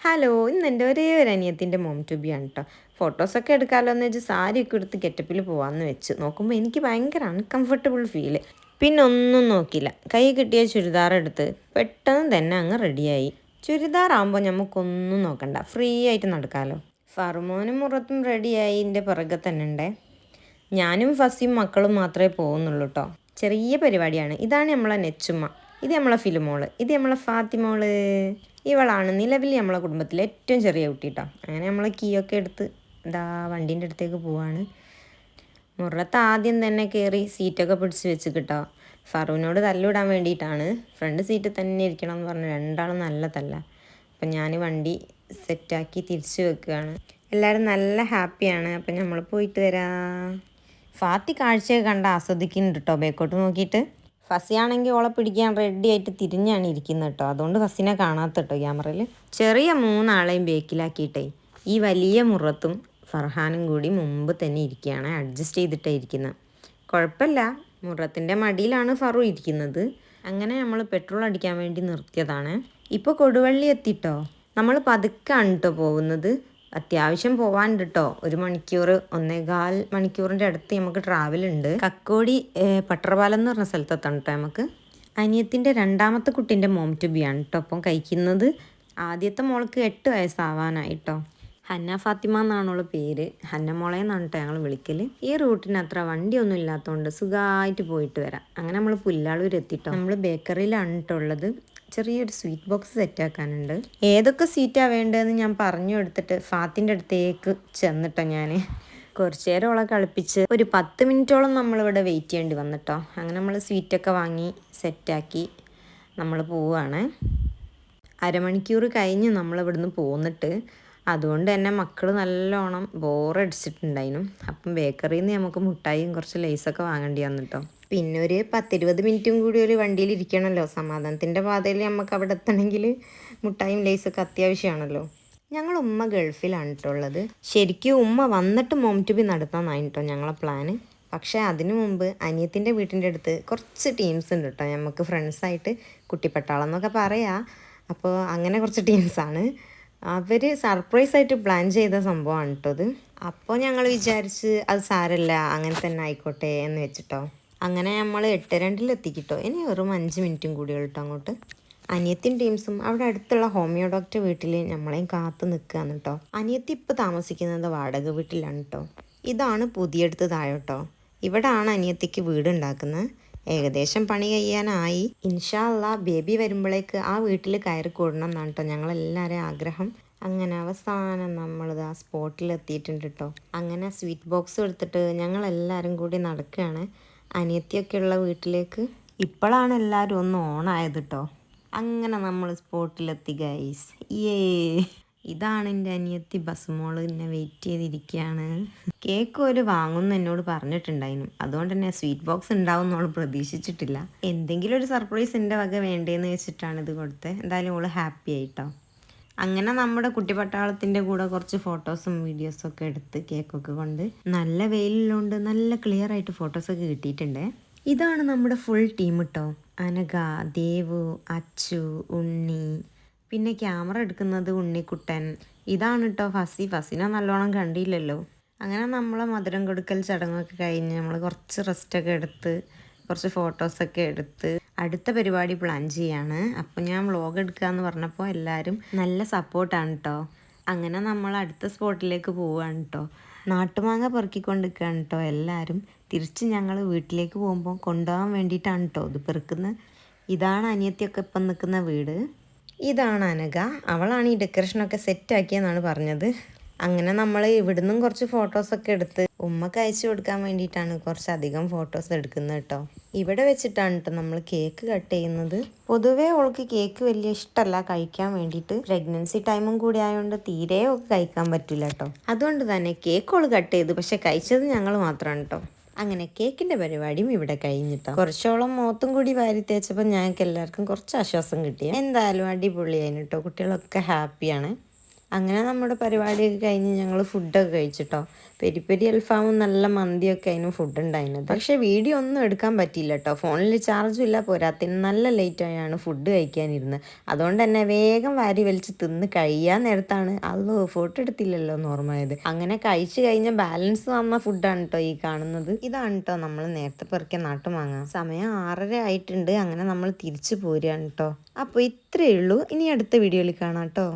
Hello ഇന്ന് എന്റെ ഒരേ ഒരു അനിയത്തിന്റെ മോം ട്യൂബിയാണ് കേട്ടോ ഫോട്ടോസൊക്കെ എടുക്കാമല്ലോ എന്ന് വെച്ച് സാരിയൊക്കെ എടുത്ത് ഗെറ്റപ്പിൽ പോകാമെന്ന് വെച്ച് നോക്കുമ്പോൾ എനിക്ക് ഭയങ്കര അൺകംഫർട്ടബിൾ ഫീൽ പിന്നെ ഒന്നും നോക്കില്ല. കൈ കിട്ടിയ ചുരിദാർ എടുത്ത് പെട്ടെന്ന് തന്നെ അങ്ങ് റെഡിയായി ചുരിദാറാകുമ്പോൾ നമുക്കൊന്നും നോക്കണ്ട. ഫ്രീ ആയിട്ട് നടക്കാമല്ലോ ഫർമോനും മുറത്തും റെഡിയായി എന്റെ പിറകെ തന്നെ ഉണ്ടേ. ഞാനും ഫസിയും മക്കളും മാത്രമേ പോകുന്നുള്ളൂ കേട്ടോ ചെറിയ പരിപാടിയാണ്. ഇതാണ് നമ്മളെ നെച്ചുമ്മ. ഇത് നമ്മളെ ഫിലിമോൾ. ഇത് നമ്മളെ ഫാത്തിമോൾ. ഇവളാണ് നിലവിൽ നമ്മളെ കുടുംബത്തിലെ ഏറ്റവും ചെറിയ കുട്ടി കേട്ടോ അങ്ങനെ നമ്മളെ കീയൊക്കെ എടുത്ത് എന്താ വണ്ടീന്റെ അടുത്തേക്ക് പോവാണ്. മുറത്ത് ആദ്യം തന്നെ കയറി സീറ്റൊക്കെ പിടിച്ച് വെച്ച് കിട്ടോ ഫറൂനോട് തല്ലിടാൻ വേണ്ടിയിട്ടാണ്. ഫ്രണ്ട് സീറ്റ് തന്നെ ഇരിക്കണം എന്ന് പറഞ്ഞു. രണ്ടാളും നല്ല തല്ല. അപ്പം ഞാൻ വണ്ടി സെറ്റാക്കി തിരിച്ചു വെക്കുകയാണ് എല്ലാവരും നല്ല ഹാപ്പിയാണ് അപ്പം നമ്മൾ പോയിട്ട് വരാം. ഫാത്തി കാഴ്ചയൊക്കെ കണ്ട് ആസ്വദിക്കുന്നുണ്ട് കേട്ടോ ബേക്കോട്ട് നോക്കിയിട്ട്. ഫസിയാണെങ്കിൽ ഓളെ പിടിക്കാൻ റെഡി ആയിട്ട് തിരിഞ്ഞാണ് ഇരിക്കുന്നത് കേട്ടോ അതുകൊണ്ട് ഫസിനെ കാണാത്ത കേട്ടോ ക്യാമറയിൽ ചെറിയ മൂന്നാളെയും ബേക്കിലാക്കിയിട്ടേ ഈ വലിയ മുറത്തും ഫർഹാനും കൂടി മുമ്പ് തന്നെ ഇരിക്കുകയാണ്. അഡ്ജസ്റ്റ് ചെയ്തിട്ടേ ഇരിക്കുന്നത് കുഴപ്പമില്ല. മുറത്തിന്റെ മടിയിലാണ് ഫറു ഇരിക്കുന്നത്. അങ്ങനെ നമ്മൾ പെട്രോൾ അടിക്കാൻ വേണ്ടി നിർത്തിയതാണ്. ഇപ്പോൾ കൊടുവള്ളി എത്തിട്ടോ? നമ്മൾ പതുക്കാണ് കേട്ടോ പോകുന്നത്. അത്യാവശ്യം പോവാനുണ്ട് കേട്ടോ ഒരു മണിക്കൂർ ഒന്നേകാൽ മണിക്കൂറിന്റെ അടുത്ത് നമുക്ക് ട്രാവൽ ഉണ്ട് കക്കോടി പട്ടറപാലം എന്ന് പറഞ്ഞ സ്ഥലത്തെത്താണ് കേട്ടോ നമുക്ക്? അനിയത്തിന്റെ രണ്ടാമത്തെ കുട്ടീന്റെ മോം ട്യൂബിയാണ് കേട്ടോ അപ്പം കഴിക്കുന്നത് ആദ്യത്തെ മോൾക്ക് എട്ട് വയസ്സാവാനായിട്ടോ. ഹന്ന ഫാത്തിമ എന്നാണുള്ള പേര്. ഹന്ന മോളെ എന്നാണ് കേട്ടോ ഞങ്ങൾ വിളിക്കൽ ഈ റൂട്ടിന് അത്ര വണ്ടിയൊന്നും ഇല്ലാത്തതുകൊണ്ട് സുഖമായിട്ട് പോയിട്ട് വരാം. അങ്ങനെ നമ്മൾ പുല്ലാളൂർ എത്തിട്ടോ. നമ്മൾ ബേക്കറിയിലാണ് കേട്ടോ ഉള്ളത്. ചെറിയൊരു സ്വീറ്റ് ബോക്സ് സെറ്റാക്കാനുണ്ട്. ഏതൊക്കെ സീറ്റാണ് വേണ്ടതെന്ന് ഞാൻ പറഞ്ഞു എടുത്തിട്ട് ഫാത്തിന്റെ അടുത്തേക്ക് ചെന്നിട്ടോ ഞാൻ. കുറച്ച് നേരം അവളെ കളിപ്പിച്ച് ഒരു പത്ത് മിനിറ്റോളം നമ്മളിവിടെ വെയിറ്റ് ചെയ്യേണ്ടി വന്നിട്ടോ. അങ്ങനെ നമ്മൾ സ്വീറ്റൊക്കെ വാങ്ങി സെറ്റാക്കി നമ്മൾ പോവുകയാണ് അരമണിക്കൂർ കഴിഞ്ഞ് നമ്മളിവിടുന്ന് പോന്നിട്ട് അതുകൊണ്ട് തന്നെ മക്കൾ നല്ലോണം ബോറടിച്ചിട്ടുണ്ടായിരുന്നു അപ്പം ബേക്കറിയിൽ നിന്ന് നമുക്ക് മുട്ടായിയും കുറച്ച് ലേസൊക്കെ വാങ്ങേണ്ടി വന്നു കേട്ടോ പിന്നെ ഒരു പത്തിരുപത് മിനിറ്റും കൂടി ഒരു വണ്ടിയിൽ ഇരിക്കണമല്ലോ സമാധാനത്തിന്റെ പാതയിൽ നമുക്ക് അവിടെ എത്തണമെങ്കിൽ മുട്ടായും ലേസൊക്കെ അത്യാവശ്യമാണല്ലോ ഞങ്ങൾ ഉമ്മ ഗൾഫിലാണ് കേട്ടോ ഉള്ളത്. ശരിക്കും ഉമ്മ വന്നിട്ട് മോം ടു ബി നടത്താമെന്നാണ് കേട്ടോ ഞങ്ങളെ പ്ലാന്. പക്ഷേ അതിനു മുമ്പ് അനിയത്തിന്റെ വീട്ടിന്റെ അടുത്ത് കുറച്ച് ടീംസ് ഉണ്ട് കേട്ടോ നമുക്ക് ഫ്രണ്ട്സായിട്ട് കുട്ടിപ്പട്ടാളം എന്നൊക്കെ പറയാം. അപ്പോൾ അങ്ങനെ കുറച്ച് ടീംസാണ്. അവർ സർപ്രൈസ് ആയിട്ട് പ്ലാൻ ചെയ്ത സംഭവമാണ് ഇത്. അപ്പോൾ ഞങ്ങൾ വിചാരിച്ച് അത് സാരല്ല അങ്ങനെ തന്നെ ആയിക്കോട്ടെ എന്ന് വെച്ചിട്ടോ. അങ്ങനെ നമ്മൾ എട്ട് രണ്ടിൽ എത്തിക്കിട്ടോ. ഇനി വെറും അഞ്ച് മിനിറ്റും കൂടി കേട്ടോ അങ്ങോട്ട്. അനിയത്തിൻ ടീംസും അവിടെ അടുത്തുള്ള ഹോമിയോ ഡോക്ടർ വീട്ടിൽ നമ്മളെയും കാത്തു നിൽക്കുകയാണ് കേട്ടോ അനിയത്തി ഇപ്പോൾ താമസിക്കുന്നത് വാടക വീട്ടിലാണ് കേട്ടോ ഇതാണ് പുതിയെടുത്ത് താഴോട്ടോ ഇവിടാണ് അനിയത്തിക്ക് വീട് ഉണ്ടാക്കുന്നത്. ഏകദേശം പണി കഴിയാനായി. ഇൻഷാ അല്ലാ ബേബി വരുമ്പോഴേക്ക് ആ വീട്ടിൽ കയറി കൂടണം എന്നാണ് കേട്ടോ ഞങ്ങളെല്ലാവരും ആഗ്രഹം. അങ്ങനെ അവസാനം നമ്മളിത് ആ സ്പോട്ടിൽ എത്തിയിട്ടുണ്ട് കേട്ടോ അങ്ങനെ സ്വീറ്റ് ബോക്സ് എടുത്തിട്ട് ഞങ്ങളെല്ലാവരും കൂടി നടക്കുകയാണ്. അനിയത്തിയൊക്കെ ഉള്ള വീട്ടിലേക്ക്. ഇപ്പോഴാണ് എല്ലാവരും ഒന്ന് ഓണായത് കേട്ടോ അങ്ങനെ നമ്മൾ സ്പോട്ടിലെത്തി ഗൈസ് ഏ ഇതാണ് എന്റെ അനിയത്തി. ബസ്മോൾ എന്നെ വെയിറ്റ് ചെയ്തിരിക്കുകയാണ് കേക്ക് ഒരു വാങ്ങുമെന്ന് എന്നോട് പറഞ്ഞിട്ടുണ്ടായിരുന്നു. അതുകൊണ്ട് തന്നെ സ്വീറ്റ് ബോക്സ് ഉണ്ടാവും എന്നോൾ പ്രതീക്ഷിച്ചിട്ടില്ല. എന്തെങ്കിലും ഒരു സർപ്രൈസ് എന്റെ വക വേണ്ടേന്ന് വെച്ചിട്ടാണ് ഇത് കൊടുത്തത് എന്തായാലും ഓൾ ഹാപ്പി ആയിട്ടോ. അങ്ങനെ നമ്മുടെ കുട്ടിപ്പട്ടാളത്തിന്റെ കൂടെ കുറച്ച് ഫോട്ടോസും വീഡിയോസും ഒക്കെ എടുത്ത് കേക്കൊക്കെ കൊണ്ട് നല്ല വെയിലുള്ളതുകൊണ്ട് നല്ല ക്ലിയർ ആയിട്ട് ഫോട്ടോസൊക്കെ കിട്ടിയിട്ടുണ്ട്. ഇതാണ് നമ്മുടെ ഫുൾ ടീം കേട്ടോ അനഘ ദേവു അച്ചു ഉണ്ണി പിന്നെ ക്യാമറ എടുക്കുന്നത് ഉണ്ണിക്കുട്ടൻ. ഇതാണ് കേട്ടോ ഫസി. ഫസിനെ നല്ലോണം കണ്ടില്ലല്ലോ. അങ്ങനെ നമ്മളെ മധുരം കൊടുക്കൽ ചടങ്ങൊക്കെ കഴിഞ്ഞ് നമ്മൾ കുറച്ച് റെസ്റ്റൊക്കെ എടുത്ത് കുറച്ച് ഫോട്ടോസൊക്കെ എടുത്ത് അടുത്ത പരിപാടി പ്ലാൻ ചെയ്യാണ്. അപ്പോൾ ഞാൻ വ്ളോഗ് എടുക്കാന്ന് പറഞ്ഞപ്പോൾ എല്ലാവരും നല്ല സപ്പോർട്ടാണ് കേട്ടോ അങ്ങനെ നമ്മൾ അടുത്ത സ്പോട്ടിലേക്ക് പോവുകയാണ് കേട്ടോ നാട്ടുമാങ്ങ പെറുക്കിക്കൊണ്ടിരിക്കുകയാണ് കേട്ടോ എല്ലാവരും തിരിച്ച് ഞങ്ങൾ വീട്ടിലേക്ക് പോകുമ്പോൾ കൊണ്ടുപോകാൻ വേണ്ടിയിട്ടാണ് കേട്ടോ ഇത് പെറുക്കുന്ന. ഇതാണ് അനിയത്തിയൊക്കെ ഇപ്പം നിൽക്കുന്ന വീട്. ഇതാണ് അനഘ. അവളാണ് ഈ ഡെക്കറേഷനൊക്കെ സെറ്റാക്കിയെന്നാണ് പറഞ്ഞത്. അങ്ങനെ നമ്മൾ ഇവിടുന്നും കുറച്ച് ഫോട്ടോസൊക്കെ എടുത്ത് ഉമ്മക്ക് അയച്ചു കൊടുക്കാൻ വേണ്ടിയിട്ടാണ് കുറച്ചധികം ഫോട്ടോസ് എടുക്കുന്നത് കേട്ടോ. ഇവിടെ വെച്ചിട്ടാണ് കേട്ടോ നമ്മൾ കേക്ക് കട്ട് ചെയ്യുന്നത്. പൊതുവേ അവൾക്ക് കേക്ക് വലിയ ഇഷ്ടമല്ല കഴിക്കാൻ വേണ്ടിയിട്ട്. പ്രഗ്നൻസി ടൈമും കൂടി ആയതുകൊണ്ട് തീരെ ഒക്കെ കഴിക്കാൻ പറ്റില്ല കേട്ടോ. അതുകൊണ്ട് തന്നെ കേക്ക് അവൾ കട്ട് ചെയ്തു പക്ഷെ കഴിച്ചത് ഞങ്ങൾ മാത്രമാണ് കേട്ടോ. അങ്ങനെ കേക്കിന്റെ പരിപാടിയും ഇവിടെ കഴിഞ്ഞിട്ടോ. കുറച്ചോളം മോത്തും കൂടി വാരി തേച്ചപ്പോൾ ഞങ്ങൾക്ക് എല്ലാവർക്കും കുറച്ച് ആശ്വാസം കിട്ടി. എന്തായാലും അടിപൊളിയായിരുന്നു കേട്ടോ കുട്ടികളൊക്കെ ഹാപ്പിയാണ്. അങ്ങനെ നമ്മുടെ പരിപാടിയൊക്കെ കഴിഞ്ഞ് ഞങ്ങൾ ഫുഡൊക്കെ കഴിച്ചിട്ടോ. പെരി പെരി അൽഫാമും നല്ല മന്തിയൊക്കെ അതിന് ഫുഡ് ഉണ്ടായിരുന്നത്. പക്ഷേ വീഡിയോ ഒന്നും എടുക്കാൻ പറ്റിയില്ല കേട്ടോ ഫോണിൽ ചാർജും ഇല്ല പോരാത്തിന് നല്ല ലേറ്റ് ആയാണ് ഫുഡ് കഴിക്കാനിരുന്നത്. അതുകൊണ്ട് തന്നെ വേഗം വാരി വലിച്ച് തിന്ന് കഴിയാൻ നേരത്താണ്. അത് ഫോട്ടോ എടുത്തില്ലല്ലോ ഓർമ്മയത് അങ്ങനെ കഴിച്ചു കഴിഞ്ഞ ബാലൻസ് വന്ന ഫുഡാണ് കേട്ടോ ഈ കാണുന്നത്. ഇതാണ് കേട്ടോ നമ്മൾ നേരത്തെ പെറുക്കിയ നാട്ടുമാങ്ങ സമയം ആറര ആയിട്ടുണ്ട്. അങ്ങനെ നമ്മൾ തിരിച്ചു പോരുകയാണ് കേട്ടോ അപ്പോൾ ഇത്രയേ ഉള്ളൂ. ഇനി അടുത്ത വീഡിയോയിൽ കാണാം കേട്ടോ